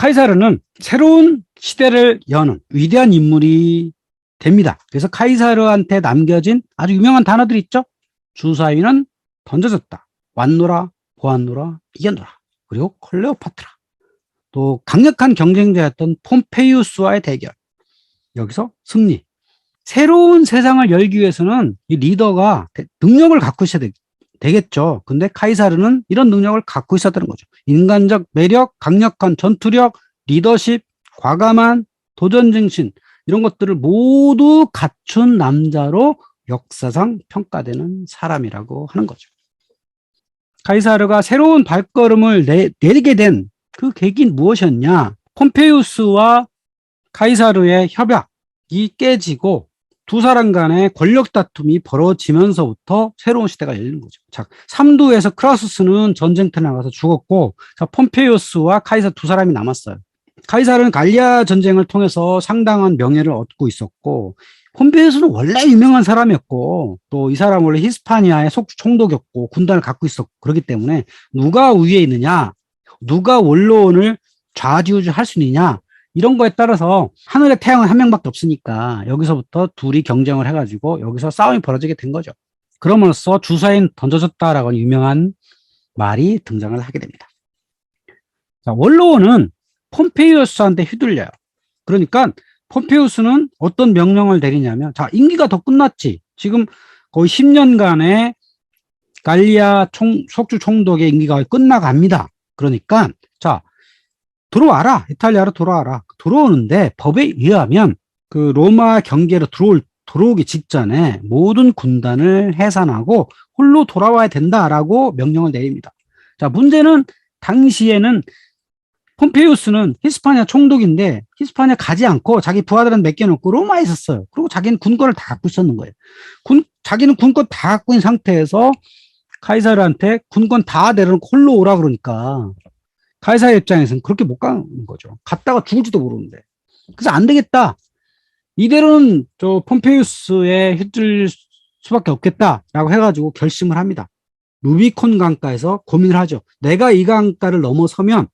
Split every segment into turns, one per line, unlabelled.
카이사르는 새로운 시대를 여는 위대한 인물이 됩니다. 그래서 카이사르한테 남겨진 아주 유명한 단어들 있죠? 주사위는 던져졌다. 왔노라, 보았노라, 이겼노라. 그리고 클레오파트라. 또 강력한 경쟁자였던 폼페이우스와의 대결. 여기서 승리. 새로운 세상을 열기 위해서는 이 리더가 대- 능력을 갖고 있어야 되, 되겠죠. 근데 카이사르는 이런 능력을 갖고 있었다는 거죠. 인간적 매력, 강력한 전투력, 리더십, 과감한 도전 정신 이런 것들을 모두 갖춘 남자로 역사상 평가되는 사람이라고 하는 거죠. 카이사르가 새로운 발걸음을 내, 내리게 된 그 계기는 무엇이었냐? 폼페이우스와 카이사르의 협약이 깨지고 두 사람 간의 권력 다툼이 벌어지면서부터 새로운 시대가 열리는 거죠. 자, 삼두에서 크라우스는 전쟁터에 나가서 죽었고, 자, 폼페이우스와 카이사 두 사람이 남았어요. 카이사르는 갈리아 전쟁을 통해서 상당한 명예를 얻고 있었고, 폼페이우스는 원래 유명한 사람이었고, 또 이 사람 원래 히스파니아의 속주 총독이었고, 군단을 갖고 있었고, 그렇기 때문에 누가 위에 있느냐, 누가 원로원을 좌지우지할 수 있느냐, 이런 거에 따라서 하늘의 태양은 한 명밖에 없으니까 여기서부터 둘이 경쟁을 해가지고 여기서 싸움이 벌어지게 된 거죠. 그러면서 주사인 던져졌다라고 하는 유명한 말이 등장을 하게 됩니다. 자, 원로원은 폼페이우스한테 휘둘려요. 그러니까 폼페이우스는 어떤 명령을 내리냐면 자, 임기가 더 끝났지. 지금 거의 10년간의 갈리아 총, 속주 총독의 임기가 끝나갑니다. 그러니까 자, 들어와라. 이탈리아로 돌아와라. 들어오는데 법에 의하면 그 로마 경계로 들어올, 들어오기 직전에 모든 군단을 해산하고 홀로 돌아와야 된다라고 명령을 내립니다. 자, 문제는 당시에는 폼페이우스는 히스파니아 총독인데 히스파니아 가지 않고 자기 부하들은 맡겨놓고 로마에 있었어요. 그리고 자기는 군권을 다 갖고 있었는 거예요. 군, 자기는 군권 다 갖고 있는 상태에서 카이사르한테 군권 다 내려놓고 홀로 오라 그러니까 카이사의 입장에서는 그렇게 못 가는 거죠. 갔다가 죽을지도 모르는데. 그래서 안 되겠다. 이대로는 저 폼페이우스에 휘둘릴 수밖에 없겠다라고 해가지고 결심을 합니다. 루비콘 강가에서 고민을 하죠. 내가 이 강가를 넘어서면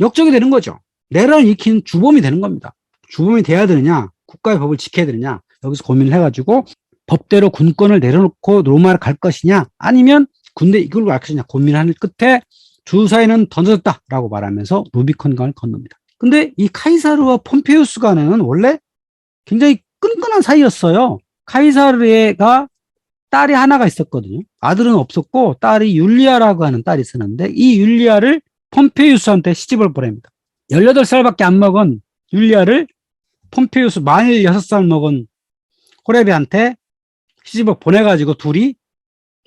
역적이 되는 거죠. 내란을 일으키는 주범이 되는 겁니다. 주범이 돼야 되느냐, 국가의 법을 지켜야 되느냐, 여기서 고민을 해가지고 법대로 군권을 내려놓고 로마를 갈 것이냐, 아니면 군대 이걸로 갈 것이냐 고민하는 끝에 주사위는 던졌다라고 말하면서 루비콘강을 건넙니다. 근데 이 카이사르와 폼페이우스 간에는 원래 굉장히 끈끈한 사이였어요. 카이사르가 딸이 하나가 있었거든요. 아들은 없었고 딸이 율리아라고 하는 딸이 있었는데 이 율리아를 폼페이우스한테 시집을 보냅니다. 18살밖에 안 먹은 율리아를 폼페이우스 만일 6살 먹은 호레비한테 시집을 보내가지고 둘이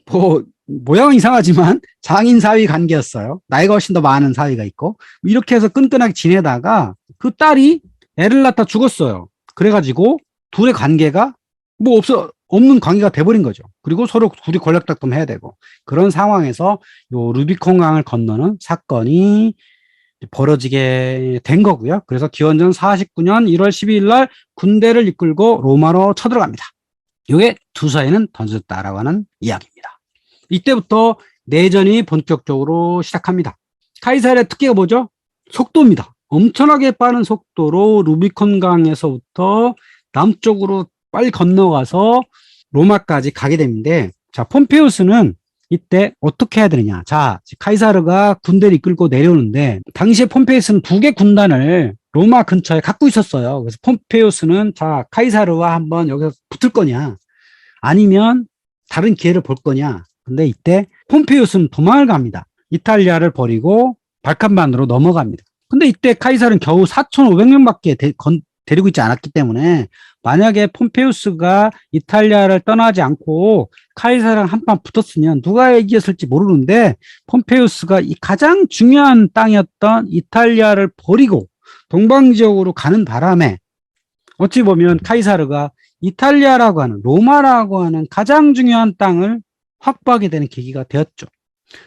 뭐 모양은 이상하지만 장인 사위 관계였어요. 나이가 훨씬 더 많은 사위가 있고 이렇게 해서 끈끈하게 지내다가 그 딸이 애를 낳다 죽었어요. 그래가지고 둘의 관계가 뭐 없어 없는 관계가 돼버린 거죠. 그리고 서로 둘이 권력 다툼 해야 되고 그런 상황에서 요 루비콘강을 건너는 사건이 벌어지게 된 거고요. 그래서 기원전 49년 1월 12일 날 군대를 이끌고 로마로 쳐들어갑니다. 이게 두사에는 던졌다라고 하는 이야기입니다. 이때부터 내전이 본격적으로 시작합니다. 카이사르의 특기가 뭐죠? 속도입니다. 엄청나게 빠른 속도로 루비콘 강에서부터 남쪽으로 빨리 건너가서 로마까지 가게 되는데, 자, 폼페우스는 이때 어떻게 해야 되느냐. 자, 카이사르가 군대를 이끌고 내려오는데, 당시에 폼페우스는 두 개 군단을 로마 근처에 갖고 있었어요. 그래서 폼페우스는 자, 카이사르와 한번 여기서 붙을 거냐, 아니면 다른 기회를 볼 거냐. 근데 이때 폼페이우스는 도망을 갑니다. 이탈리아를 버리고 발칸반으로 넘어갑니다. 근데 이때 카이사르는 겨우 4,500명밖에 데, 건, 데리고 있지 않았기 때문에 만약에 폼페이우스가 이탈리아를 떠나지 않고 카이사르랑 한판 붙었으면 누가 이겼을지 모르는데 폼페이우스가 이 가장 중요한 땅이었던 이탈리아를 버리고 동방 지역으로 가는 바람에 어찌 보면 카이사르가 이탈리아라고 하는 로마라고 하는 가장 중요한 땅을 확보하게 되는 계기가 되었죠.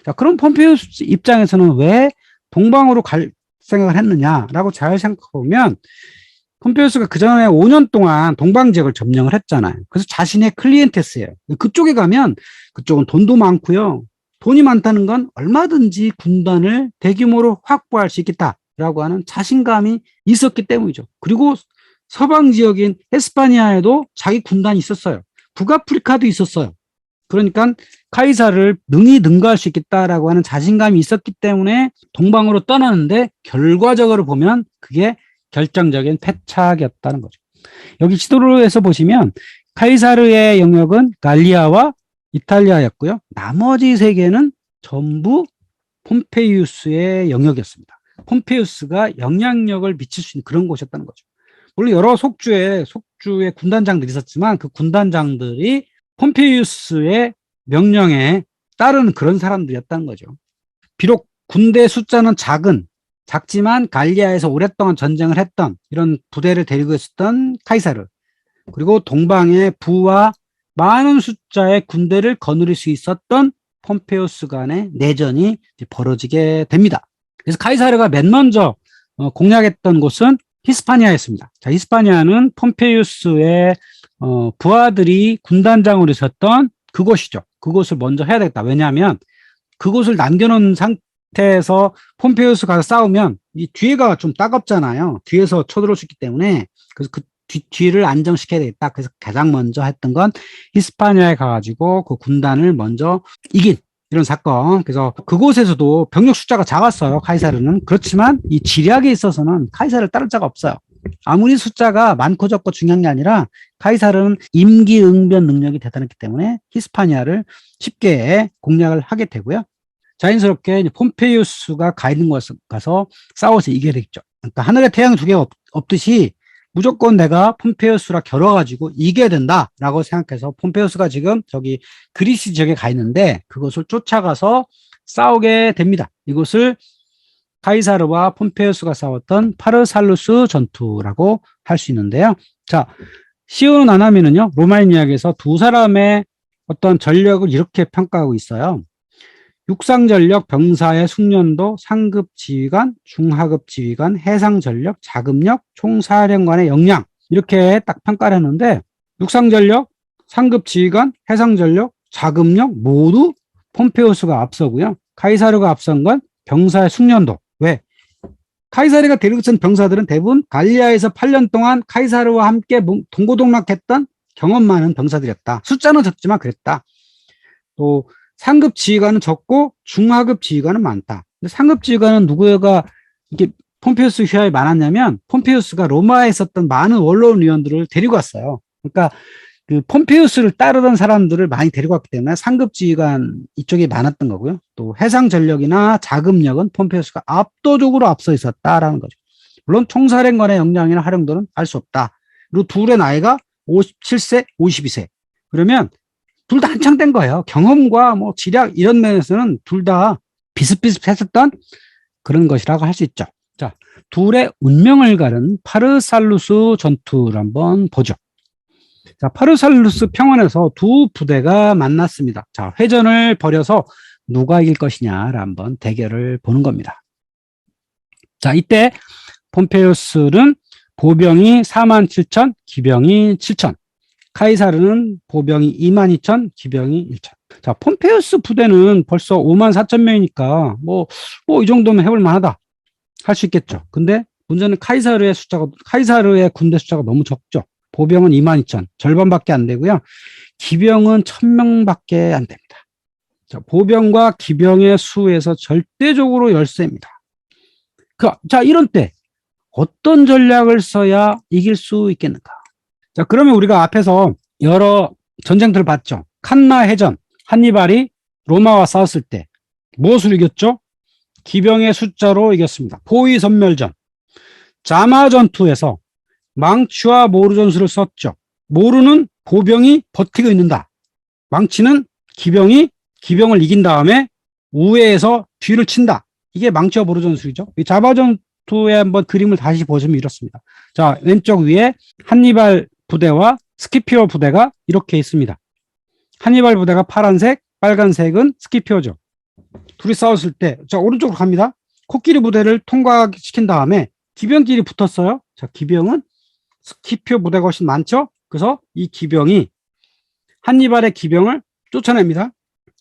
자, 그럼 폼페이우스 입장에서는 왜 동방으로 갈 생각을 했느냐라고 잘 생각해보면 폼페이우스가 그 전에 5년 동안 동방 지역을 점령을 했잖아요. 그래서 자신의 클리엔테스예요. 그쪽에 가면 그쪽은 돈도 많고요. 돈이 많다는 건 얼마든지 군단을 대규모로 확보할 수 있겠다. 된다라고 하는 자신감이 있었기 때문이죠. 그리고 서방 지역인 에스파니아에도 자기 군단이 있었어요. 북아프리카도 있었어요. 그러니까 카이사를 능히 능가할 수 있겠다라고 하는 자신감이 있었기 때문에 동방으로 떠나는데 결과적으로 보면 그게 결정적인 패착이었다는 거죠. 여기 지도로에서 보시면 카이사르의 영역은 갈리아와 이탈리아였고요. 나머지 세 개는 전부 폼페이우스의 영역이었습니다. 폼페이우스가 영향력을 미칠 수 있는 그런 곳이었다는 거죠. 물론 여러 속주에 속주의 군단장들이 있었지만 그 군단장들이 폼페이우스의 명령에 따르는 그런 사람들이었다는 거죠. 비록 군대 숫자는 작은 작지만 갈리아에서 오랫동안 전쟁을 했던 이런 부대를 데리고 있었던 카이사르 그리고 동방의 부와 많은 숫자의 군대를 거느릴 수 있었던 폼페우스 간의 내전이 벌어지게 됩니다. 그래서 카이사르가 맨 먼저 어, 공략했던 곳은 히스파니아였습니다. 자, 히스파니아는 폼페이우스의 어, 부하들이 군단장으로 있었던 그곳이죠. 그곳을 먼저 해야 되겠다. 왜냐하면 그곳을 남겨놓은 상태에서 폼페이우스 가서 싸우면 이 뒤에가 좀 따갑잖아요. 뒤에서 쳐들어올 수 있기 때문에 그래서 그 뒤, 뒤를 안정시켜야 되겠다. 그래서 가장 먼저 했던 건 히스파니아에 가가지고 그 군단을 먼저 이긴 이런 사건. 그래서 그곳에서도 병력 숫자가 작았어요. 카이사르는. 그렇지만 이 지략에 있어서는 카이사르를 따를 자가 없어요. 아무리 숫자가 많고 적고 중요한 게 아니라 카이사르는 임기응변 능력이 대단했기 때문에 히스파니아를 쉽게 공략을 하게 되고요. 자연스럽게 폼페이우스가 가 있는 곳에 가서 싸워서 이겨야 되겠죠. 그러니까 하늘에 태양 두 없, 없듯이 무조건 내가 폼페이우스랑 겨뤄가지고 이겨야 된다라고 생각해서 폼페이우스가 지금 저기 그리스 지역에 가 있는데 그것을 쫓아가서 싸우게 됩니다. 이곳을 카이사르와 폼페이우스가 싸웠던 파르살루스 전투라고 할 수 있는데요. 자, 시오노 나나미는요, 로마인 이야기에서 두 사람의 어떤 전력을 이렇게 평가하고 있어요. 육상 전력, 병사의 숙련도, 상급 지휘관, 중하급 지휘관, 해상 전력, 자급력, 총사령관의 역량 이렇게 딱 평가를 했는데 육상 전력, 상급 지휘관, 해상 전력, 자급력 모두 폼페오스가 앞서고요. 카이사르가 앞선 건 병사의 숙련도. 왜? 카이사르가 데리고 친 병사들은 대부분 갈리아에서 8년 동안 카이사르와 함께 동고동락했던 경험 많은 병사들이었다. 숫자는 적지만 그랬다. 또 상급 지휘관은 적고 중하급 지휘관은 많다. 근데 상급 지휘관은 누구가 이게 폼페우스 휘하에 많았냐면 폼페우스가 로마에 있었던 많은 원로원 위원들을 데리고 왔어요. 그러니까 그 폼페우스를 따르던 사람들을 많이 데리고 왔기 때문에 상급 지휘관 이쪽에 많았던 거고요. 또 해상 전력이나 자금력은 폼페우스가 압도적으로 앞서 있었다라는 거죠. 물론 총사령관의 역량이나 활용도는 알 수 없다. 그리고 둘의 나이가 57세, 52세. 그러면 둘 다 한창 된 거예요. 경험과 뭐 지략 이런 면에서는 둘 다 비슷비슷했었던 그런 것이라고 할 수 있죠. 자, 둘의 운명을 가른 파르살루스 전투를 한번 보죠. 자, 파르살루스 평원에서 두 부대가 만났습니다. 자, 회전을 벌여서 누가 이길 것이냐를 한번 대결을 보는 겁니다. 자, 이때 폼페이우스는 보병이 4만 7천, 기병이 7천. 카이사르는 보병이 2만 2천, 기병이 1천. 자, 폼페이우스 부대는 벌써 5만 4천 명이니까 뭐, 뭐 이 정도면 해볼 만하다. 할 수 있겠죠. 근데 문제는 카이사르의 숫자가, 카이사르의 군대 숫자가 너무 적죠. 보병은 2만 2천, 절반밖에 안 되고요. 기병은 1000명밖에 안 됩니다. 자, 보병과 기병의 수에서 절대적으로 열세입니다. 그, 자, 이런 때 어떤 전략을 써야 이길 수 있겠는가? 자, 그러면 우리가 앞에서 여러 전쟁들을 봤죠. 칸나 해전, 한니발이 로마와 싸웠을 때 무엇을 이겼죠? 기병의 숫자로 이겼습니다. 포위 선멸전. 자마 전투에서 망치와 모루 전술을 썼죠. 모루는 보병이 버티고 있는다. 망치는 기병이 기병을 이긴 다음에 우회해서 뒤를 친다. 이게 망치와 모루 전술이죠. 이 자바 전투의 한번 그림을 다시 보시면 이렇습니다. 자, 왼쪽 위에 한니발 부대와 스키피오 부대가 이렇게 있습니다. 한니발 부대가 파란색, 빨간색은 스키피오죠. 둘이 싸웠을 때, 자, 오른쪽으로 갑니다. 코끼리 부대를 통과시킨 다음에 기병끼리 붙었어요. 자, 기병은 스키피오 부대가 훨씬 많죠? 그래서 이 기병이 한니발의 기병을 쫓아냅니다.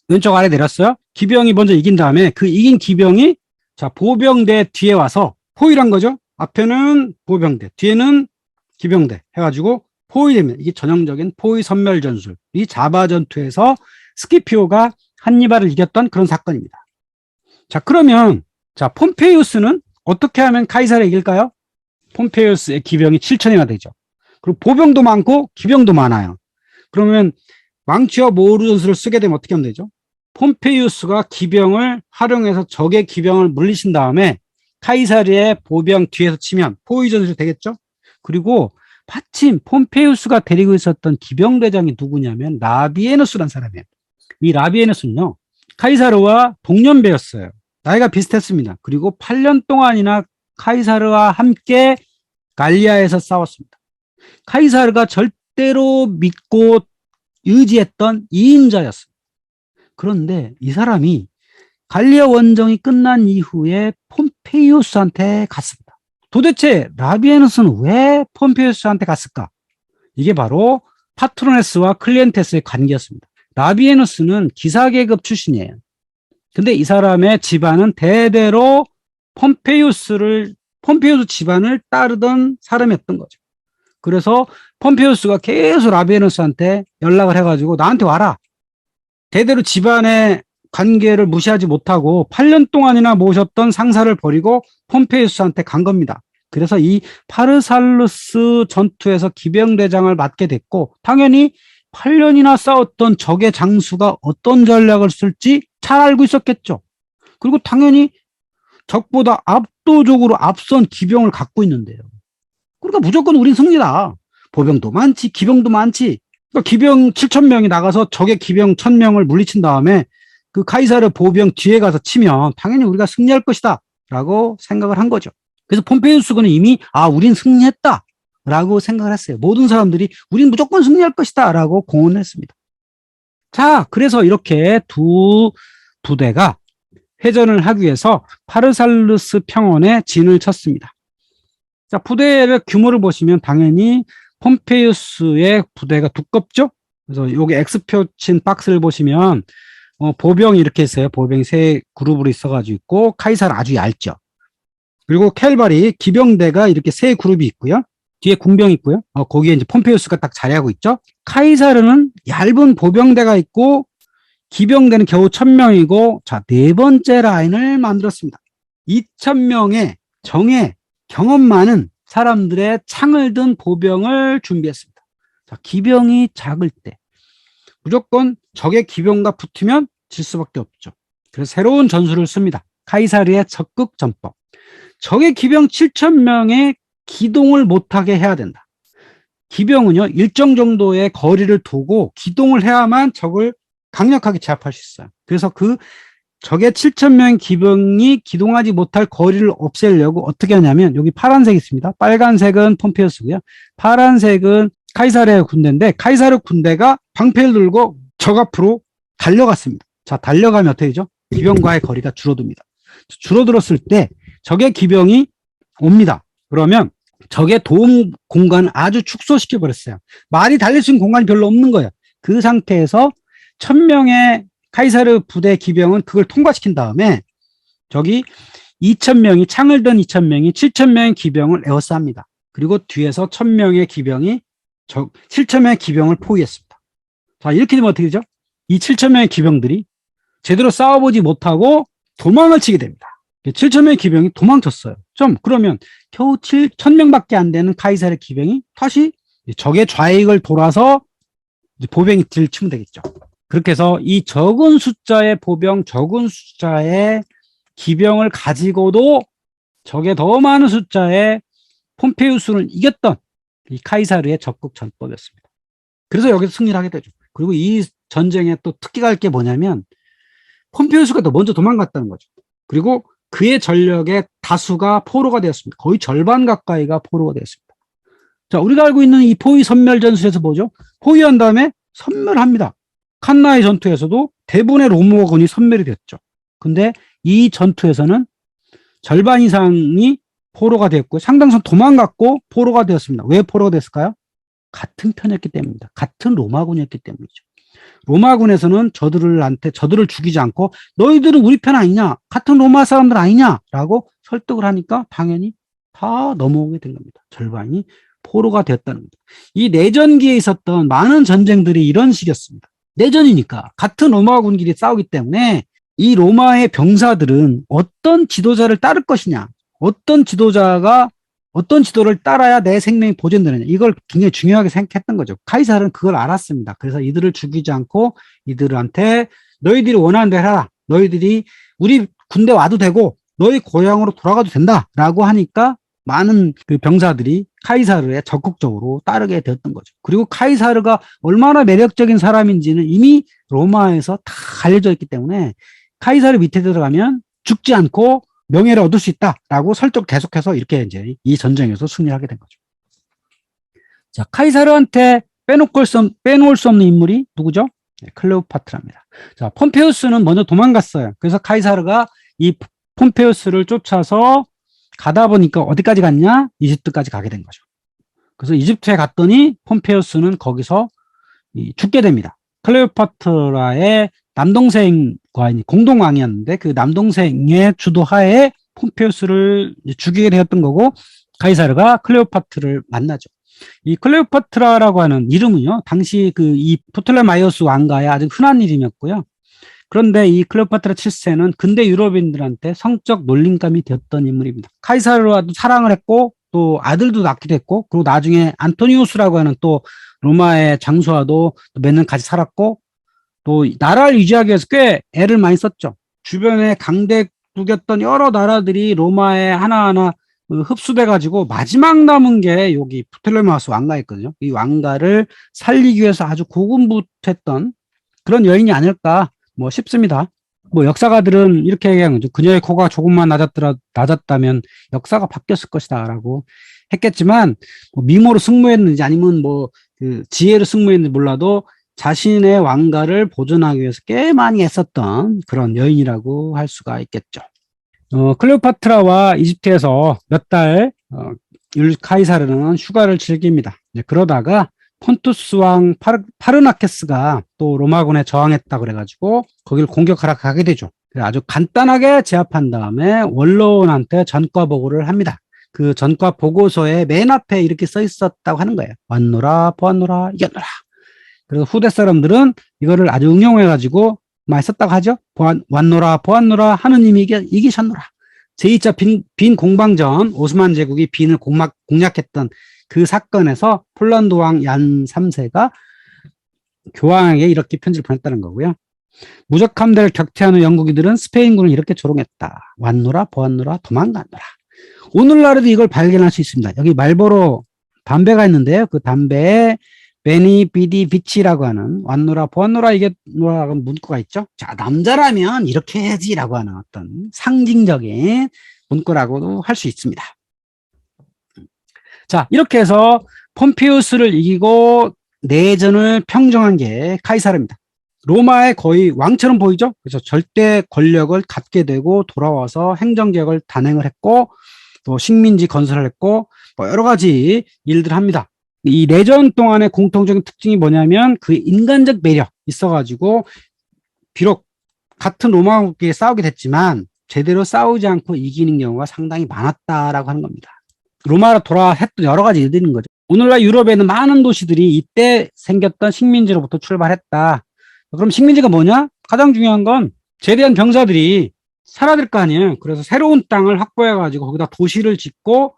왼쪽 아래 내렸어요. 기병이 먼저 이긴 다음에 그 이긴 기병이 자, 보병대 뒤에 와서 포위란 거죠. 앞에는 보병대, 뒤에는 기병대 해가지고 포위되면 이게 전형적인 포위 선멸 전술. 이 자바 전투에서 스키피오가 한니발을 이겼던 그런 사건입니다. 자, 그러면 자, 폼페이우스는 어떻게 하면 카이사를 이길까요? 폼페이우스의 기병이 7천이나 되죠. 그리고 보병도 많고 기병도 많아요. 그러면 망치와 모루 전술을 쓰게 되면 어떻게 하면 되죠? 폼페이우스가 기병을 활용해서 적의 기병을 물리신 다음에 카이사르의 보병 뒤에서 치면 포위 전술이 되겠죠? 그리고 마침 폼페이우스가 데리고 있었던 기병대장이 누구냐면 라비에누스란 사람이에요. 이 라비에누스는요, 카이사르와 동년배였어요. 나이가 비슷했습니다. 그리고 8년 동안이나 카이사르와 함께 갈리아에서 싸웠습니다. 카이사르가 절대로 믿고 의지했던 2인자였습니다. 그런데 이 사람이 갈리아 원정이 끝난 이후에 폼페이우스한테 갔습니다. 도대체 라비에누스는 왜 폼페이우스한테 갔을까? 이게 바로 파트로네스와 클리엔테스의 관계였습니다. 라비에누스는 기사계급 출신이에요. 근데 이 사람의 집안은 대대로 폼페이우스를 폼페이우스 집안을 따르던 사람이었던 거죠. 그래서 폼페이우스가 계속 라비에누스한테 연락을 해가지고 나한테 와라. 대대로 집안의 관계를 무시하지 못하고 8년 동안이나 모셨던 상사를 버리고 폼페이우스한테 간 겁니다. 그래서 이 파르살루스 전투에서 기병대장을 맡게 됐고 당연히 8년이나 싸웠던 적의 장수가 어떤 전략을 쓸지 잘 알고 있었겠죠. 그리고 당연히 적보다 압도적으로 앞선 기병을 갖고 있는데요. 그러니까 무조건 우린 승리다. 보병도 많지, 기병도 많지. 그러니까 기병 7천 명이 나가서 적의 기병 1천 명을 물리친 다음에 그 카이사르 보병 뒤에 가서 치면 당연히 우리가 승리할 것이다. 라고 생각을 한 거죠. 그래서 폼페이우스군은 이미 아, 우린 승리했다. 라고 생각을 했어요. 모든 사람들이 우린 무조건 승리할 것이다. 라고 공언을 했습니다. 자, 그래서 이렇게 두 부대가 회전을 하기 위해서 파르살루스 평원에 진을 쳤습니다. 자, 부대의 규모를 보시면 당연히 폼페이우스의 부대가 두껍죠? 그래서 여기 X표 친 박스를 보시면 어, 보병이 이렇게 있어요. 보병이 세 그룹으로 있어가지고 있고 카이사는 아주 얇죠. 그리고 켈발이 기병대가 이렇게 세 그룹이 있고요. 뒤에 군병이 있고요. 어, 거기에 이제 폼페이우스가 딱 자리하고 있죠. 카이사르는 얇은 보병대가 있고 기병대는 겨우 천명이고 자, 네 번째 라인을 만들었습니다. 2천명의 정예 경험 많은 사람들의 창을 든 보병을 준비했습니다. 자, 기병이 작을 때 무조건 적의 기병과 붙으면 질 수밖에 없죠. 그래서 새로운 전술을 씁니다. 카이사르의 적극 전법. 적의 기병 7천 명의 기동을 못하게 해야 된다. 기병은요 일정 정도의 거리를 두고 기동을 해야만 적을 강력하게 제압할 수 있어요. 그래서 그 적의 7천 명 기병이 기동하지 못할 거리를 없애려고 어떻게 하냐면 여기 파란색 있습니다. 빨간색은 폼페이우스고요. 파란색은 카이사르의 군대인데 카이사르 군대가 방패를 들고 적 앞으로 달려갔습니다. 자 달려가면 어떻게 되죠? 기병과의 거리가 줄어듭니다. 줄어들었을 때 적의 기병이 옵니다. 그러면 적의 도움 공간을 아주 축소시켜 버렸어요. 말이 달릴 수 있는 공간이 별로 없는 거예요. 그 상태에서 천명의 카이사르 부대 기병은 그걸 통과시킨 다음에 저기 2천명이 창을 든 2천명이 7천명의 기병을 에워쌉니다. 그리고 뒤에서 1000명의 기병이 저 7천명의 기병을 포위했습니다. 자, 이렇게 되면 어떻게 되죠? 이 7천명의 기병들이 제대로 싸워보지 못하고 도망을 치게 됩니다. 7천명의 기병이 도망쳤어요. 좀 그러면 겨우 7, 1000명밖에 안 되는 카이사르 기병이 다시 적의 좌익을 돌아서 보병이 딜 치면 되겠죠. 그렇게 해서 이 적은 숫자의 보병, 적은 숫자의 기병을 가지고도 적의 더 많은 숫자의 폼페이우스를 이겼던 이 카이사르의 적극 전법이었습니다. 그래서 여기서 승리를 하게 되죠. 그리고 이 전쟁에 또 특기가 할 게 뭐냐면 폼페이우스가 더 먼저 도망갔다는 거죠. 그리고 그의 전력의 다수가 포로가 되었습니다. 거의 절반 가까이가 포로가 되었습니다. 자, 우리가 알고 있는 이 포위 선멸 전술에서 뭐죠? 포위한 다음에 선멸합니다. 칸나의 전투에서도 대부분의 로마군이 선멸이 됐죠. 근데 이 전투에서는 절반 이상이 포로가 됐고 상당수 도망갔고 포로가 되었습니다. 왜 포로가 됐을까요? 같은 편이었기 때문입니다. 같은 로마군이었기 때문이죠. 로마군에서는 저들한테 저들을 죽이지 않고 너희들은 우리 편 아니냐 같은 로마 사람들 아니냐라고 설득을 하니까 당연히 다 넘어오게 된 겁니다. 절반이 포로가 되었다는 겁니다. 이 내전기에 있었던 많은 전쟁들이 이런 식이었습니다. 내전이니까 같은 로마군끼리 싸우기 때문에 이 로마의 병사들은 어떤 지도자를 따를 것이냐, 어떤 지도자가 어떤 지도를 따라야 내 생명이 보존되느냐 이걸 굉장히 중요하게 생각했던 거죠. 카이사르는 그걸 알았습니다. 그래서 이들을 죽이지 않고 이들한테 너희들이 원하는 대로 해라. 너희들이 우리 군대 와도 되고 너희 고향으로 돌아가도 된다라고 하니까 많은 그 병사들이 카이사르에 적극적으로 따르게 되었던 거죠. 그리고 카이사르가 얼마나 매력적인 사람인지는 이미 로마에서 다 알려져 있기 때문에 카이사르 밑에 들어가면 죽지 않고 명예를 얻을 수 있다라고 설득 계속해서 이렇게 이제 이 전쟁에서 승리하게 된 거죠. 자, 카이사르한테 빼놓을 수, 빼놓을 수 없는 인물이 누구죠? 네, 클레오파트라입니다. 자, 폼페우스는 먼저 도망갔어요. 그래서 카이사르가 이 폼페우스를 쫓아서 가다 보니까 어디까지 갔냐? 이집트까지 가게 된 거죠. 그래서 이집트에 갔더니 폼페우스는 거기서 이 죽게 됩니다. 클레오파트라의 남동생과 공동왕이었는데 그 남동생의 주도하에 폼페우스를 죽이게 되었던 거고 카이사르가 클레오파트를 만나죠. 이 클레오파트라라고 하는 이름은요, 당시 그 이 포틀레마이오스 왕가의 아주 흔한 이름이었고요. 그런데 이 클레오파트라 7세는 근대 유럽인들한테 성적 놀림감이 되었던 인물입니다. 카이사르와도 사랑을 했고 또 아들도 낳기도 했고 그리고 나중에 안토니우스라고 하는 또 로마의 장수와도 몇 년 같이 살았고 또 나라를 유지하기 위해서 꽤 애를 많이 썼죠. 주변에 강대국이었던 여러 나라들이 로마에 하나하나 그 흡수돼 가지고 마지막 남은 게 여기 프텔레마우스 왕가였거든요. 이 왕가를 살리기 위해서 아주 고군분투했던 그런 여인이 아닐까 뭐 싶습니다. 뭐 역사가들은 이렇게 얘기하는 거죠. 그녀의 코가 조금만 낮았더라 낮았다면 역사가 바뀌었을 것이다라고 했겠지만 뭐 미모로 승무했는지 아니면 뭐 그 지혜로 승무했는지 몰라도 자신의 왕가를 보존하기 위해서 꽤 많이 애썼던 그런 여인이라고 할 수가 있겠죠. 어, 클레오파트라와 이집트에서 몇 달, 어, 카이사르는 휴가를 즐깁니다. 그러다가 폰투스 왕 파르, 파르나케스가 또 로마군에 저항했다 그래가지고 거기를 공격하러 가게 되죠. 아주 간단하게 제압한 다음에 원로원한테 전과 보고를 합니다. 그 전과 보고서에 맨 앞에 이렇게 써 있었다고 하는 거예요. 왔노라, 보았노라, 이겼노라. 그래서 후대 사람들은 이거를 아주 응용해가지고 많이 썼다고 하죠. 보안, 왔노라, 보았노라, 하느님이 이기, 이기셨노라. 제2차 빈, 빈 공방전, 오스만 제국이 빈을 공막, 공략했던 그 사건에서 폴란드 왕 얀 3세가 교황에게 이렇게 편지를 보냈다는 거고요. 무적 함대를 격퇴하는 영국이들은 스페인군을 이렇게 조롱했다. 왔노라, 보았노라, 도망갔노라. 오늘날에도 이걸 발견할 수 있습니다. 여기 말보로 담배가 있는데요. 그 담배에 베니 비디 비치라고 하는 왔노라 보았노라 이게 노라고 문구가 있죠. 자 남자라면 이렇게 해야지라고 하는 어떤 상징적인 문구라고도 할 수 있습니다. 자 이렇게 해서 폼피우스를 이기고 내전을 평정한 게 카이사르입니다. 로마의 거의 왕처럼 보이죠? 그래서 절대 권력을 갖게 되고 돌아와서 행정개혁을 단행을 했고 또 식민지 건설을 했고 뭐 여러 가지 일들을 합니다. 이 내전 동안의 공통적인 특징이 뭐냐면 그 인간적 매력 있어가지고 비록 같은 로마국끼리 싸우게 됐지만 제대로 싸우지 않고 이기는 경우가 상당히 많았다라고 하는 겁니다. 로마로 돌아했던 여러 가지 있는 거죠. 오늘날 유럽에는 많은 도시들이 이때 생겼던 식민지로부터 출발했다. 그럼 식민지가 뭐냐? 가장 중요한 건 제대한 병사들이 될거 아니에요. 그래서 새로운 땅을 확보해가지고 거기다 도시를 짓고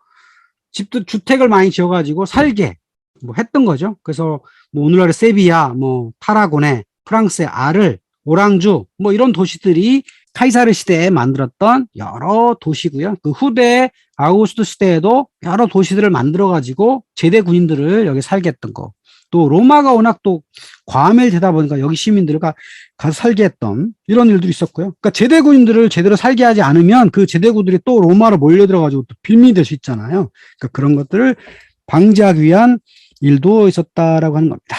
집도 주택을 많이 지어가지고 살게 뭐 했던 거죠. 그래서 뭐 오늘날의 세비야, 뭐 타라고네, 프랑스의 아를, 오랑주 뭐 이런 도시들이 카이사르 시대에 만들었던 여러 도시고요. 그 후대 아우구스트 시대에도 여러 도시들을 만들어 가지고 제대 군인들을 여기 살게 했던 거. 또 로마가 워낙 또 과밀 되다 보니까 여기 시민들을 가, 가서 살게 했던 이런 일들이 있었고요. 그러니까 제대 군인들을 제대로 살게 하지 않으면 그 제대군들이 또 로마로 몰려들어 가지고 또 빌미 될 수 있잖아요. 그러니까 그런 것들을 방지하기 위한 일도 있었다라고 하는 겁니다.